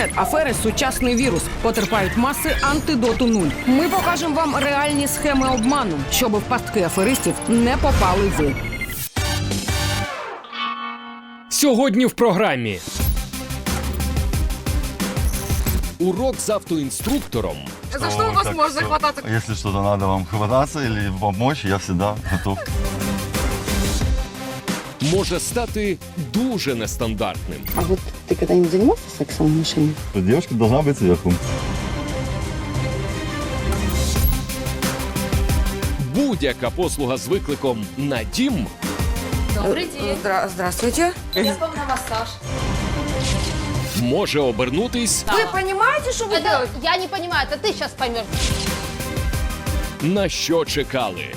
інтернет-афери сучасний вірус. Потерпають маси антидоту нуль. Ми покажемо вам реальні схеми обману, щоб в пастки аферистів не попали ви. Сьогодні в програмі. Урок з автоінструктором За что у вас можно хвататься? Если что-то надо вам хвататься или помочь, я всегда готов. може стати дуже нестандартним. А вот ты когда-нибудь занимался сексом в машине? Девушка должна быть сверху. Будь-яка послуга з викликом на дім Добрый день. Здра- здравствуйте. Я к вам на массаж. може обернутись Вы понимаете, что вы Это делаете? я не понимаю, это ты сейчас поймешь. на що чекали.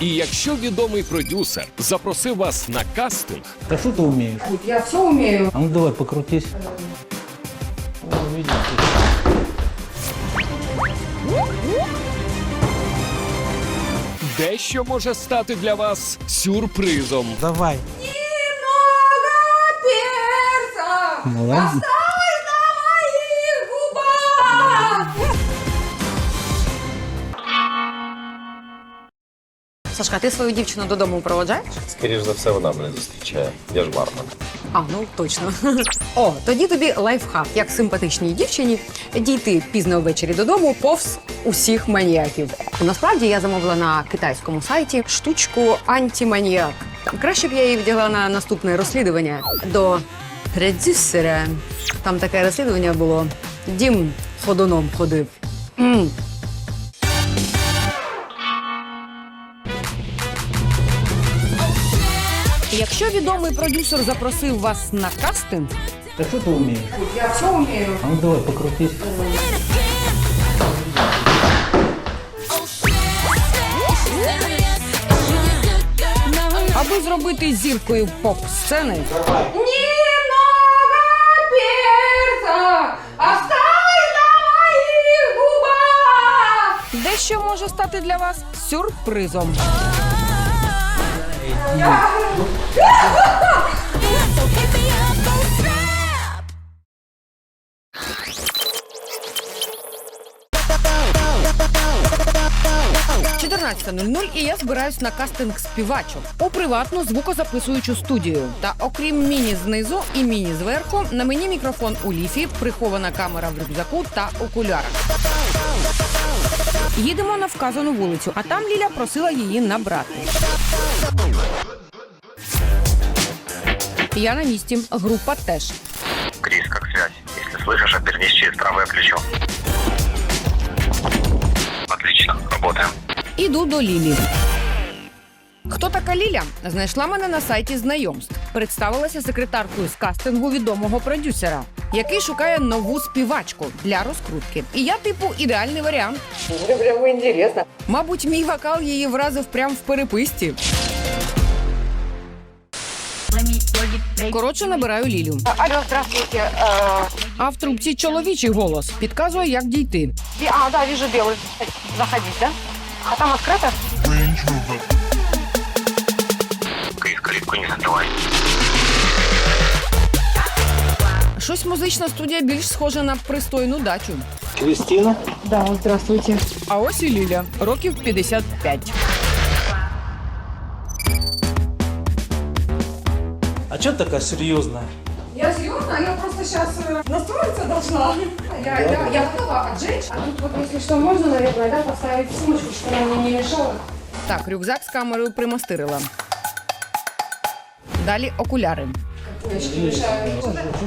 І якщо відомий продюсер запросив вас на кастинг, Да что ты умеешь? Я все умею. А ну давай, покрутись. О, дещо може стати для вас сюрпризом. Давай. Молодец. Сашка, ти свою дівчину додому проводжаєш? Скоріш за все, вона мене зустрічає. Я ж бармен. А, ну точно. О, тоді тобі лайфхак, як симпатичній дівчині дійти пізно ввечері додому повз усіх маніяків. Насправді я замовила на китайському сайті штучку антиманіяк. Там краще б я її вдягла на наступне розслідування до продюсера. Там таке розслідування було. Дім ходуном ходив. М. Якщо відомий продюсер запросив вас на кастинг, Да что ты умеешь? Я все умею. А ну давай, покрутись. аби зробити зіркою поп-сцени, дещо може стати для вас сюрпризом. «14.00» і я збираюсь на кастинг співачок у приватну звукозаписуючу студію. Та окрім міні знизу і міні зверху, на мені мікрофон у ліфі, прихована камера в рюкзаку та окулярах. Їдемо на вказану вулицю, а там Ліля просила її набрати. Я на місці, група теж. Крис, как связь. Если слышишь, обернись через правое плечо. Отлично, работаем. Іду до Лілі. Хто така Ліля? Знайшла мене на сайті знайомств. Представилася секретаркою з кастингу відомого продюсера, який шукає нову співачку для розкрутки. І я, типу, ідеальний варіант. Прямо інтересно. Мабуть, мій вокал її вразив прямо в переписці. Коротше, набираю Лілю. Алло, здравствуйте. Э, А в трубці чоловічий голос підказує, як дійти. ви- А, да, вижу белый. Заходить, да? А там открыто? Крис, калитку не закрывай. Щось музична студія більш схожа на пристойну дачу. Кристина? Да, здравствуйте. А ось і Ліля, років 55. А что такая серьезная? Я серьезно, я просто сейчас настроиться должна. Я, я, я готова отжечь. А тут вот, если что, можно, наверное, да, поставить сумочку, чтобы она мне не мешала. Так, рюкзак з камерою примостирила. Далі окуляри.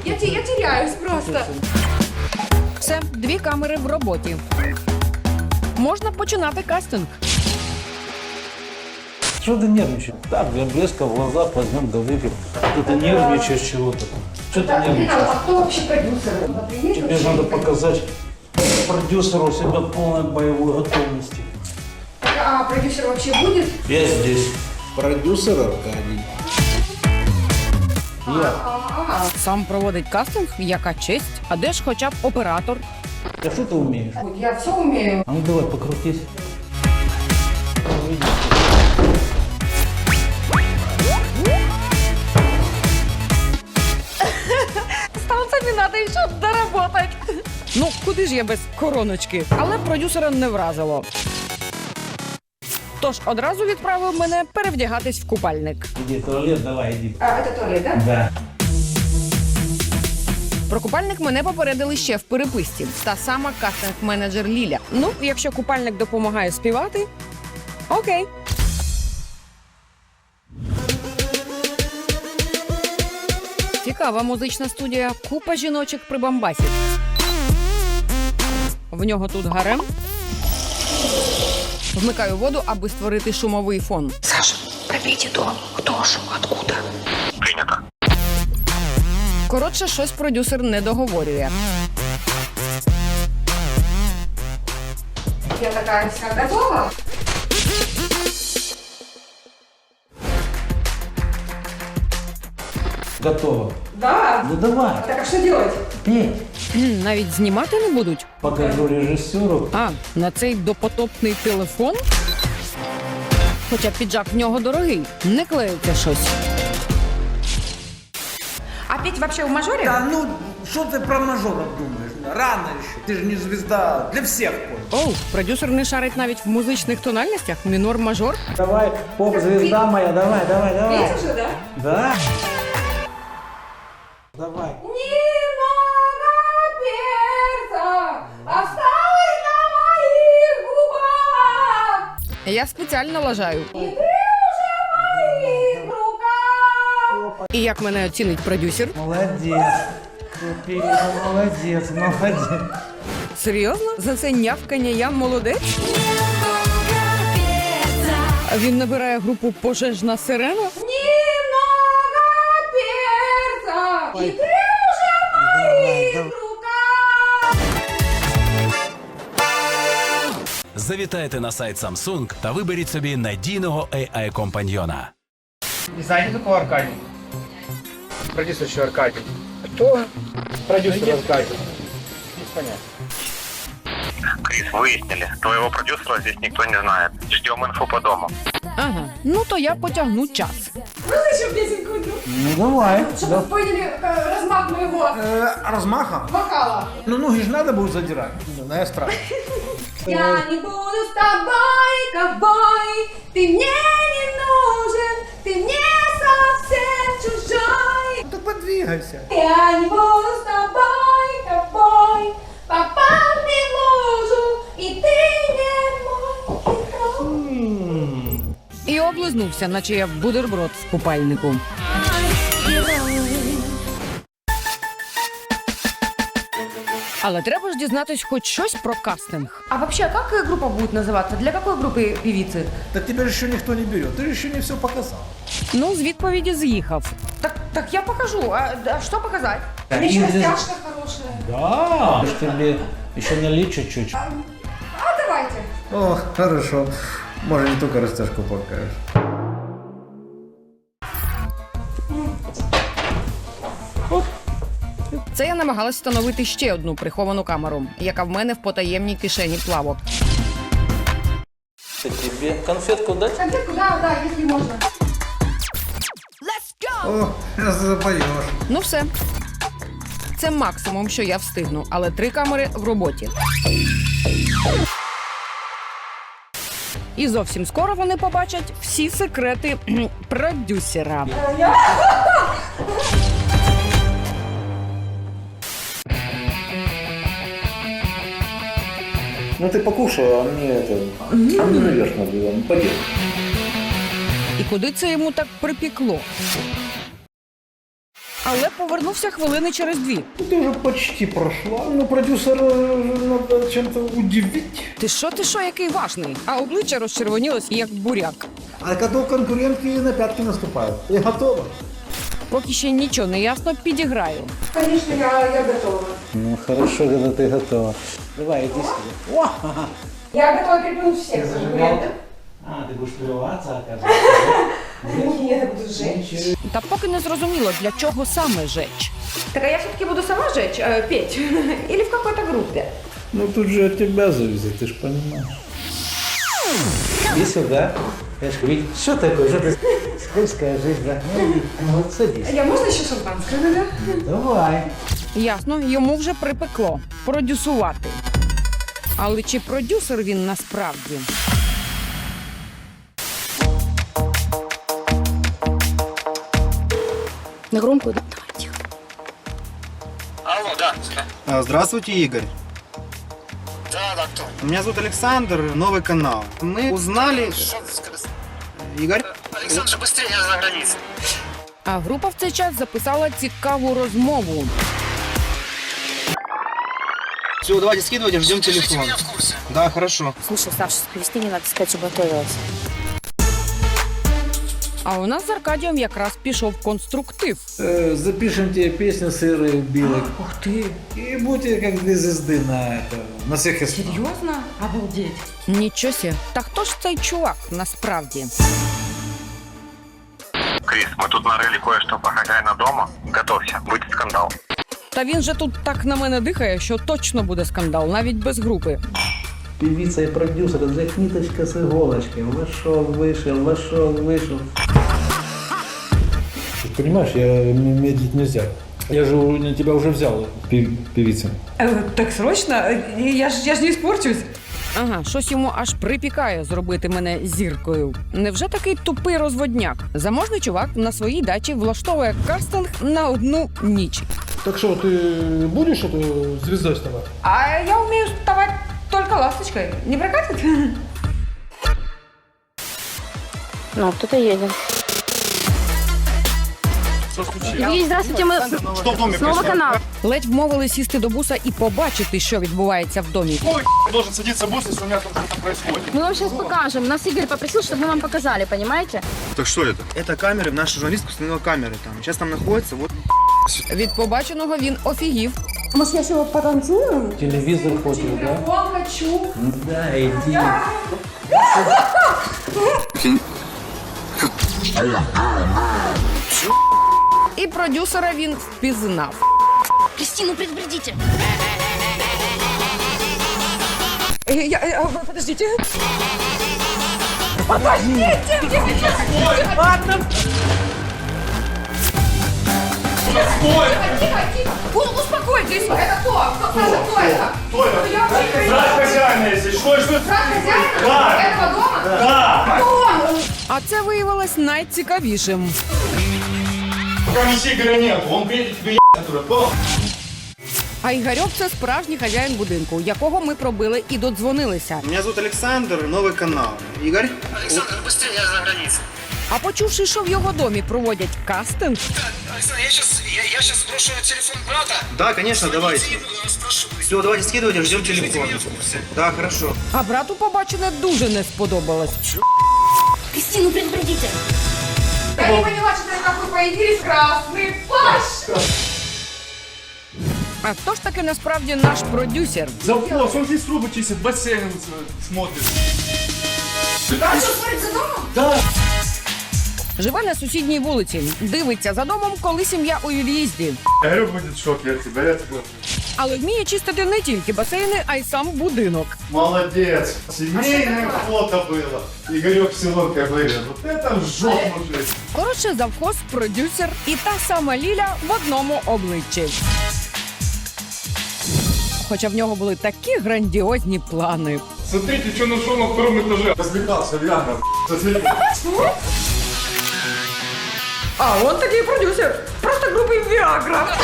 Я, те- я теряюсь просто. Все, дві камери в роботі. Можна починати кастинг. Что ты нервничаешь? Так, для блеска в глаза возьмем да выпьем. Ты, ты нервничаешь чего-то. Что ты нервничаешь? А кто вообще продюсер? Да приедет Тебе вообще? надо показать продюсеру себя полной боевой готовности. А продюсер вообще будет? Я здесь. Продюсер Аркадий. Я. Сам проводить кастинг, яка честь. А де ж хоча б оператор? Да что ты умеешь? Я все умею. А ну давай, покрутись. Ж я без короночки? Але продюсера не вразило. Тож одразу відправив мене перевдягатись в купальник. Иди в туалет, давай, иди. А, это туалет, да? Да. Про купальник мене попередили ще в переписці. Та сама кастинг-менеджер Ліля. Ну, якщо купальник допомагає співати, окей. Цікава музична студія, купа жіночок прибамбасів. В нього тут гарем. Вмикаю воду, аби створити шумовий фон. Саша, пробейте дом. Кто ж? Откуда? Принято. Коротше, щось продюсер не договорює. Я такая вся готова. Готово. Да. Ну давай, Так, а что делать? пей. Навіть знімати не будуть. Покажу режиссеру. А, на цей допотопний телефон? Хоча піджак в нього дорогий, не клеїться щось. А петь вообще в мажоре? Да ну, что ты про мажоров думаешь? Рано еще. Ты же не звезда. Для всех пой. Оу, продюсер не шарить навіть в музичних тональностях. Мінор мажор. Давай, поп-звезда моя, давай, давай, давай. Петь уже, да? Да. Давай. Я спеціально лажаю. І як мене оцінить продюсер? Молодец. Купила, молодец, молодец. Серйозно? За це нявкання я молодець? Він набирає групу пожежна сирена. Немного перца. Завітайте на сайт Samsung та виберіть собі надійного AI-компаньйона. Не знаете такого Аркадия? Продюсер еще Аркадий. Кто? Продюсер Аркадий. Крис, выяснили. Твоего продюсера здесь никто не знает. Ждем инфу по дому. Ага, ну то я потягну час. Можно еще песенку? ну? Ну давай. Чтобы вы поняли э, размах моего Э, размаха? вокала. Ну ноги же надо будет задирать. На эстраду. Я не буду с тобой, ковбой, ты мне не нужен, ты мне совсем чужой. Ну так подвигайся. Я не буду с тобой, ковбой, попал не в лужу, и ты не мой герой. І облизнувся, наче я бутерброд в купальнику. Але треба ж дізнатись хоч щось про кастинг. А вообще, как э, группа будет называться? Для какой группы певицы? Так тебя же еще никто не берет. Ты же еще не все показал. Ну, з відповіді з'їхав. Так, так я покажу. А, а что показать? Еще растяжка хорошая. Да. Может, тебе еще налить чуть-чуть? А давайте. О, хорошо. Может, не только растяжку покажешь. Це я намагалась встановити ще одну приховану камеру, яка в мене в потаємній кишені плавок. Тебе конфетку дать? Конфетку, да, да, если можно. О, сейчас. Ну все. Це максимум, що я встигну, але три камери в роботі. І зовсім скоро вони побачать всі секрети кхм, продюсера. Ну ты покушай, а мне это... А мне наверх надо, ну пойдем. І куди це йому так припікло? Але повернувся хвилини через дві. Ну, Ты уже почти прошла. Ну, продюсера же надо чем-то удивить. Ти що, ти що, який важний? А обличчя розчервонілось, як буряк. А когда конкурентки на пятки наступают. Я готова. Поки ще нічого не ясно, підіграю. Конечно, я, я готова. Ну хорошо, когда ты готова. Давай, иди сюда. О, ага. Я готова переплюнуть всех конкурентов. А, ты будешь плеваться, оказывается. Нет, я буду сжечь. Та поки не зрозуміло, для чого саме жеч. Так а я все-таки буду сама жечь, э, петь? Или в какой-то группе? Ну тут же от тебя зависит, ты ж понимаешь. Иди сюда. Я ж видишь, что такое? Что ты скользкая жизнь, да? Ну, вот садись. Я можно еще шампанское, да? Давай. Ясно, йому вже припекло продюсувати. Але чи продюсер він насправді? На громкую, да? Давай, тихо. Алло, да. А, Здравствуйте, Игорь. Да, да, кто? Меня зовут Александр, новый канал. Мы узнали... Игорь? Александр, быстрее, я за границей. А група в цей час записала цікаву розмову. Все, давайте скидывайте, ждем телефон. в курсе. Да, хорошо. Слушай, Саша, с Кристине надо сказать, чтобы готовилась. А у нас з Аркадієм якраз пішов конструктив. Э, запишем тебе песню «Сырые белые». Ух ты! И будьте как две звезды на, это, на всех эстрадах. Серйозно? Обалдеть. Нічого сі. Та хто ж цей чувак насправді? Крис, мы тут нарыли кое-что по хозяина дома. Готовься, будет скандал. Та він же тут так на мене дихає, що точно буде скандал, навіть без групи. Певица и продюсер, как ниточка с иголочкой. Вошел, вышел, вошел, вышел. Ты понимаешь, я медлить нельзя. Я же у- на тебя уже взял певица. так срочно? Я ж, я ж не испорчусь. Ага, щось йому аж припікає зробити мене зіркою. Невже такий тупий розводняк? Заможний чувак на своїй дачі влаштовує кастинг на одну ніч. Так что, ты будешь эту звездой вставать? А я умею вставать только ласточкой. Не прокатит? Ну, кто-то едет. Евгений, здравствуйте, мы Что в доме снова канал. Ледь вмовили сісти до буса і побачити, що відбувається в домі. должен садиться босс, если у меня там что-то происходит. Мы вам сейчас покажем. Нас Игорь попросил, чтобы мы вам показали, понимаете? Так что это? Это камеры, наша журналистка установила камеры там. Сейчас там находится, вот. Від побаченого він офігів. Телевизор хочешь, да? хочу. Да, иди. І продюсера він впізнав. Кристину предупредите. Я, я, подождите. Успокойтесь, это кто? Кто, Саша, кто это? Кто это? Я вообще не понимаю. хозяина, если что, что... Брат хозяина? Этого дома? Да. Кто он? А це виявилось найцікавішим. Пока не Игоря нет, он приедет тебе оттуда. А Ігорьок це справжній хазяїн будинку, якого ми пробили і додзвонилися. Меня зовут Александр, новый канал. Игорь? Александр, быстрее, я за границей. А почувши, що в його домі проводять кастинг, Александр, я сейчас, я, я сейчас сброшу телефон брата. Да, конечно, давайте. Все, давайте скидывайте, ждем телефон. Да, хорошо. а брату побачене дуже не сподобалось. Кристину предупредите. Я не поняла, что это как вы появились красный плащ. А хто ж таки насправді наш продюсер? Завхоз, он здесь трубы чистит, бассейн смотрит. А что, смотрит за домом? Живе на сусідній вулиці, дивиться за домом, коли сім'я у від'їзді. Игорь будет в шоке от тебя, я тебе. Але вміє чистити не тільки басейни, а й сам будинок. Молодец. Семейное фото было. Игорек Селонка говорит, вот это жжет мужик. Коротше, завхоз, продюсер і та сама Ліля в одному обличчі. Хоча в нього були такі грандіозні плани. Смотрите, что нашел на втором этаже. Развлекался, реально. Смотрите. А, он такий продюсер. Просто грубий Виагра.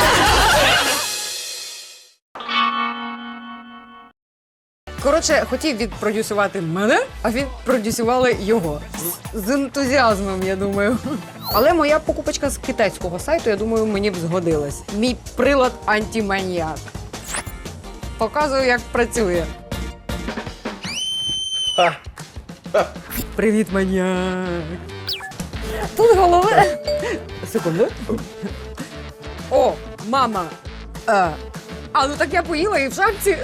Коротше, хотів відпродюсувати мене, а відпродюсували його. З, ентузіазмом, я думаю. Але моя покупочка з китайського сайту, я думаю, мені б згодилась. Мій прилад антиманіак. Показую, як працює. Привіт, маніак. Тут головне. Секунду. О, мама. А, а ну так я поїла і в шапці.